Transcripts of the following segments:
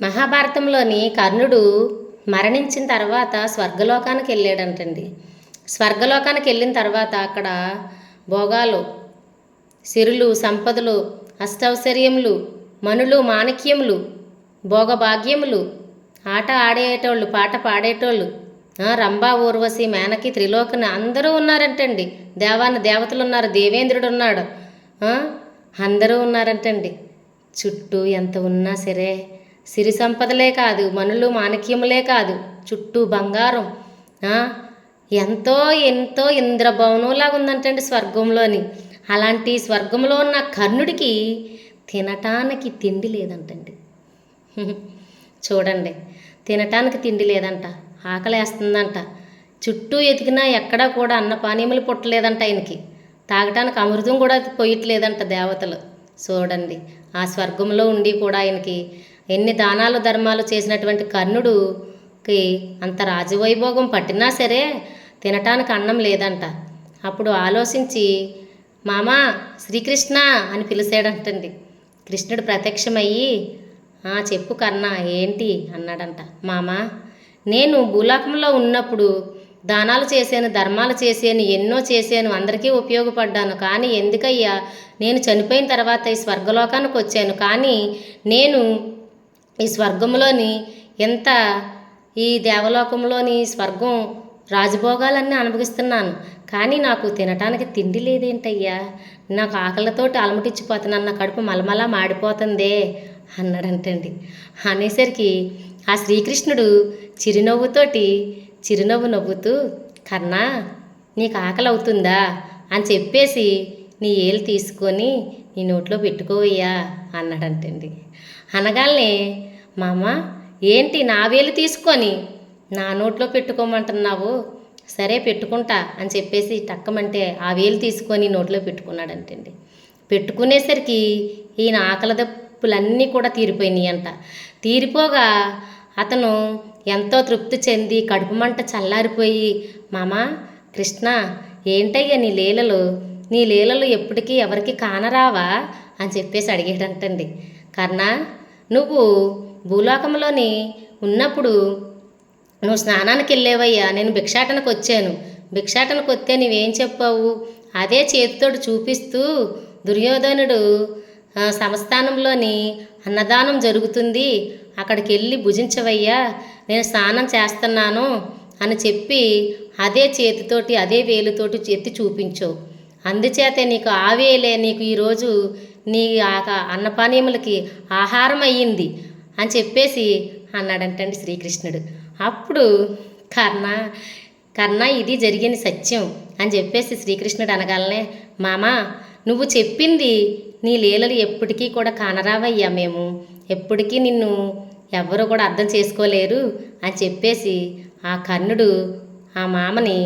మహాభారతంలోని కర్ణుడు మరణించిన తర్వాత స్వర్గలోకానికి వెళ్ళాడంటండి. స్వర్గలోకానికి వెళ్ళిన తర్వాత అక్కడ భోగాలు సిరులు సంపదలు అష్టౌశ్వర్యములు మనులు మాణిక్యములు భోగభాగ్యములు ఆట ఆడేటోళ్ళు పాట పాడేటోళ్ళు రంభా ఊర్వశి మేనకి త్రిలోకన అందరూ ఉన్నారంటండి. దేవాన్ని దేవతలు ఉన్నారు దేవేంద్రుడు ఉన్నాడు. అందరూ ఉన్నారంటండి. చుట్టూ ఎంత ఉన్నా సరే సిరి సంపదలే కాదు మనులు మాణిక్యములే కాదు చుట్టూ బంగారం. ఎంతో ఎంతో ఇంద్రభవనంలాగా ఉందంటండి స్వర్గంలోని. అలాంటి స్వర్గంలో ఉన్న కర్ణుడికి తినటానికి తిండి లేదంటండి. చూడండి తినటానికి తిండి లేదంట ఆకలేస్తుందంట. చుట్టూ ఎతికినా ఎక్కడా కూడా అన్న పానీయములు పుట్టలేదంట ఆయనకి. తాగటానికి అమృతం కూడా పోయట్లేదంట దేవతలు. చూడండి ఆ స్వర్గంలో ఉండి కూడా ఆయనకి ఎన్ని దానాలు ధర్మాలు చేసినటువంటి కర్ణుడుకి అంత రాజవైభోగం పట్టినా సరే తినటానికి అన్నం లేదంట. అప్పుడు ఆలోచించి మామా శ్రీకృష్ణ అని పిలిచాడంటండి. కృష్ణుడు ప్రత్యక్షమయ్యి "ఆ, చెప్పు కర్ణ ఏంటి? అన్నాడంట. మామా నేను భూలోకంలో ఉన్నప్పుడు దానాలు చేశాను ధర్మాలు చేశాను ఎన్నో చేశాను అందరికీ ఉపయోగపడ్డాను. కానీ ఎందుకయ్యా నేను చనిపోయిన తర్వాత ఈ స్వర్గలోకానికి వచ్చాను. కానీ నేను ఈ స్వర్గంలోని ఇంత ఈ దేవలోకంలోని స్వర్గం రాజభోగాలన్నీ అనుభవిస్తున్నాను. కానీ నాకు తినటానికి తిండి లేదేంటయ్యా? నాకు ఆకలితోటి అలమటిచ్చిపోతున్నాను. నా కడుపు మలమల మాడిపోతుందే అన్నాడంటండి. అనేసరికి ఆ శ్రీకృష్ణుడు చిరునవ్వుతోటి చిరునవ్వు నవ్వుతూ కన్నా నీకు ఆకలి అవుతుందా అని చెప్పేసి నీ ఏలు తీసుకొని ఈ నోట్లో పెట్టుకోవయ్యా అన్నాడంటండి. అనగానే మామ ఏంటి నా వేలు తీసుకొని నా నోట్లో పెట్టుకోమంటున్నావు? సరే పెట్టుకుంటా అని చెప్పేసి టక్కమంటే ఆ వేలు తీసుకొని నోట్లో పెట్టుకున్నాడంటండి. పెట్టుకునేసరికి ఈయన ఆకలి దప్పులన్నీ కూడా తీరిపోయినాయి అంట తీరిపోగా అతను ఎంతో తృప్తి చెంది కడుపు మంట చల్లారిపోయి మామా కృష్ణ ఏంటయ్యా నీ లీలలు? నీ లీలలు ఎప్పటికీ ఎవరికి కానరావా? అని చెప్పేసి అడిగాడంటండి. కర్ణ నువ్వు భూలోకంలోని ఉన్నప్పుడు నువ్వు స్నానానికి వెళ్ళేవయ్యా. నేను భిక్షాటనకు వచ్చాను. భిక్షాటనకు వస్తే నువ్వేం చెప్పావు? అదే చేతితోటి చూపిస్తూ దుర్యోధనుడు సంస్థానంలోని అన్నదానం జరుగుతుంది. అక్కడికి వెళ్ళి భుజించవయ్యా. నేను స్నానం చేస్తున్నాను అని చెప్పి అదే చేతితోటి అదే వేలుతోటి ఎత్తి చూపించావు. అందుచేతే నీకు ఆవేలే నీకు ఈరోజు నీ అన్నపానీయములకి ఆహారం అయ్యింది అని చెప్పేసి అన్నాడంటండి శ్రీకృష్ణుడు. అప్పుడు కర్ణ కర్ణ ఇది జరిగిన సత్యం అని చెప్పేసి శ్రీకృష్ణుడు అనగాలనే మామా నువ్వు చెప్పింది నీ లీలలు ఎప్పటికీ కూడా కానరావయ్యా మేము. ఎప్పటికీ నిన్ను ఎవరు కూడా అర్థం చేసుకోలేరు అని చెప్పేసి ఆ కర్ణుడు ఆ మామని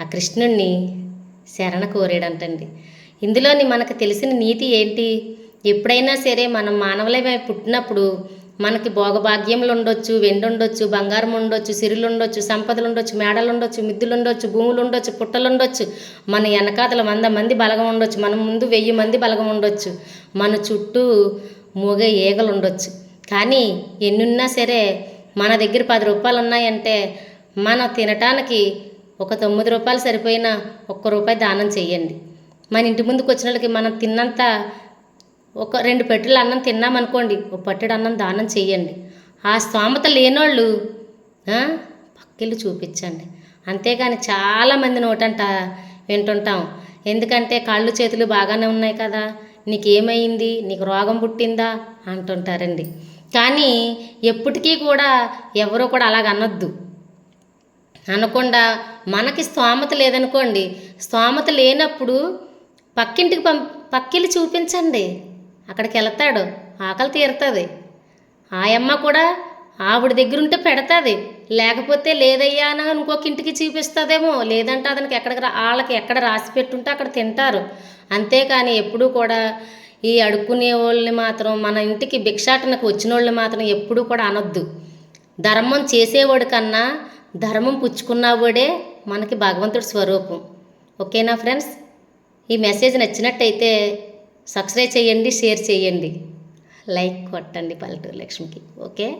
ఆ కృష్ణుణ్ణి శరణ కోరాడంటండి. ఇందులోని మనకు తెలిసిన నీతి ఏంటి? ఎప్పుడైనా సరే మనం మానవులమే పుట్టినప్పుడు మనకి భోగభాగ్యములు ఉండొచ్చు వెండి ఉండొచ్చు బంగారం ఉండొచ్చు సిరులు ఉండొచ్చు సంపదలు ఉండొచ్చు మేడలు ఉండొచ్చు మిద్దులు ఉండొచ్చు భూములు ఉండొచ్చు పుట్టలు ఉండొచ్చు మన వెనకాతల వంద మంది బలగం ఉండొచ్చు మన ముందు వెయ్యి మంది బలగం ఉండొచ్చు మన చుట్టూ మూగ ఈగలు ఉండొచ్చు కానీ ఎన్నున్నా సరే మన దగ్గర పది రూపాయలు ఉన్నాయంటే మనం తినటానికి ఒక తొమ్మిది రూపాయలు సరిపోయినా ఒక్క రూపాయి దానం చేయండి మన ఇంటి ముందుకు వచ్చిన వాళ్ళకి మనం తిన్నంత ఒక రెండు పెట్టెలు అన్నం తిన్నామనుకోండి ఒక పట్టెడు అన్నం దానం చేయండి ఆ స్తోమత లేనోళ్ళు పక్కిల్లు పక్కిళ్ళు చూపించండి. అంతేగాని చాలామంది నోటంట వింటుంటాం. ఎందుకంటే కాళ్ళు చేతులు బాగానే ఉన్నాయి కదా నీకేమైంది నీకు రోగం పుట్టిందా అంటుంటారండి. కానీ ఎప్పటికీ కూడా ఎవరు కూడా అలాగ అనొద్దు. అనకుండా మనకి స్తోమత లేదనుకోండి స్తోమత లేనప్పుడు పక్కింటికి పం పక్కిల్లు చూపించండి. అక్కడికి వెళ్తాడు ఆకలి తీరుతుంది. ఆయమ్మ కూడా ఆవిడ దగ్గర ఉంటే పెడతాది. లేకపోతే లేదయ్యా అని ఇంకొక ఇంటికి చూపిస్తుందేమో లేదంటే అతనికి ఎక్కడికి రా- వాళ్ళకి ఎక్కడ రాసి పెట్టుంటే అక్కడ తింటారు. అంతేకాని ఎప్పుడూ కూడా ఈ అడుక్కునే వాళ్ళని మాత్రం మన ఇంటికి భిక్షాటనకు వచ్చిన వాళ్ళని మాత్రం ఎప్పుడూ కూడా అనొద్దు. ధర్మం చేసేవాడు కన్నా ధర్మం పుచ్చుకున్నవాడే మనకి భగవంతుడి స్వరూపం. ఓకేనా ఫ్రెండ్స్? ఈ మెసేజ్ నచ్చినట్టయితే సబ్స్క్రైబ్ చేయండి షేర్ చేయండి. లైక్ కొట్టండి పల్లెటూరు లక్ష్మికి. ఓకే?